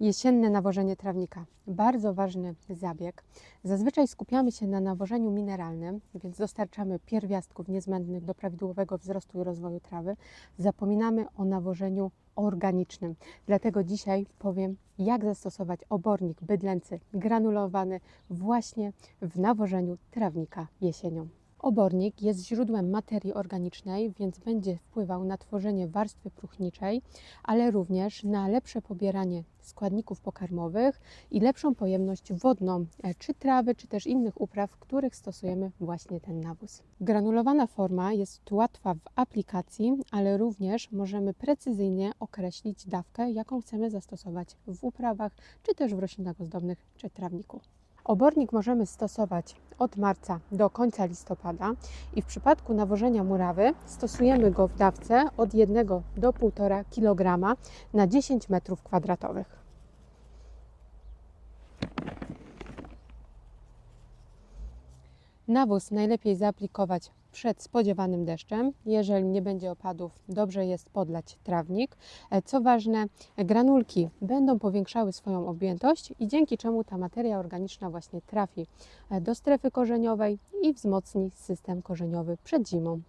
Jesienne nawożenie trawnika. Bardzo ważny zabieg. Zazwyczaj skupiamy się na nawożeniu mineralnym, więc dostarczamy pierwiastków niezbędnych do prawidłowego wzrostu i rozwoju trawy. Zapominamy o nawożeniu organicznym. Dlatego dzisiaj powiem, jak zastosować obornik bydlęcy granulowany właśnie w nawożeniu trawnika jesienią. Obornik jest źródłem materii organicznej, więc będzie wpływał na tworzenie warstwy próchniczej, ale również na lepsze pobieranie składników pokarmowych i lepszą pojemność wodną, e, czy trawy, czy też innych upraw, których stosujemy właśnie ten nawóz. Granulowana forma jest łatwa w aplikacji, ale również możemy precyzyjnie określić dawkę, jaką chcemy zastosować w uprawach, czy też w roślinach ozdobnych, czy trawniku. Obornik możemy stosować od marca do końca listopada i w przypadku nawożenia murawy stosujemy go w dawce od 1 do 1,5 kg na 10 m2. Nawóz najlepiej zaaplikować przed spodziewanym deszczem. Jeżeli nie będzie opadów, dobrze jest podlać trawnik. E, Co ważne, granulki będą powiększały swoją objętość i dzięki czemu ta materia organiczna właśnie trafi e, do strefy korzeniowej i wzmocni system korzeniowy przed zimą.